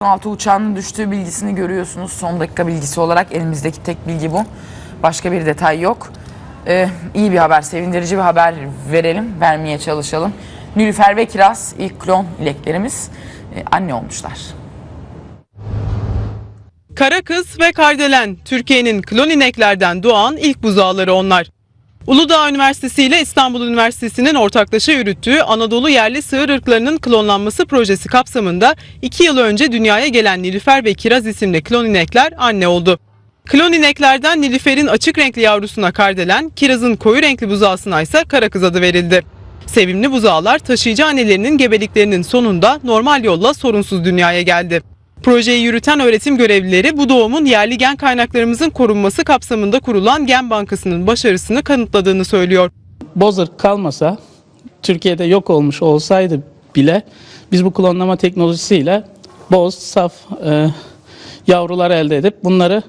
Altı uçağının düştüğü bilgisini görüyorsunuz. Son dakika bilgisi olarak elimizdeki tek bilgi bu. Başka bir detay yok. Ee, iyi bir haber, sevindirici bir haber verelim, vermeye çalışalım. Nilüfer ve Kiraz ilk klon ileklerimiz e, anne olmuşlar. Kara kız ve kardelen Türkiye'nin klon ineklerden doğan ilk buzağları onlar. Uludağ Üniversitesi ile İstanbul Üniversitesi'nin ortaklaşa yürüttüğü Anadolu yerli sığır ırklarının klonlanması projesi kapsamında 2 yıl önce dünyaya gelen Nilüfer ve Kiraz isimli klon inekler anne oldu. Klon ineklerden Nilüfer'in açık renkli yavrusuna kardelen, Kiraz'ın koyu renkli buzağısına ise kara kız adı verildi. Sevimli buzağlar taşıyıcı annelerinin gebeliklerinin sonunda normal yolla sorunsuz dünyaya geldi. Projeyi yürüten öğretim görevlileri bu doğumun yerli gen kaynaklarımızın korunması kapsamında kurulan Gen Bankası'nın başarısını kanıtladığını söylüyor. Bozır kalmasa, Türkiye'de yok olmuş olsaydı bile biz bu klonlama teknolojisiyle boz, saf e, yavrular elde edip bunları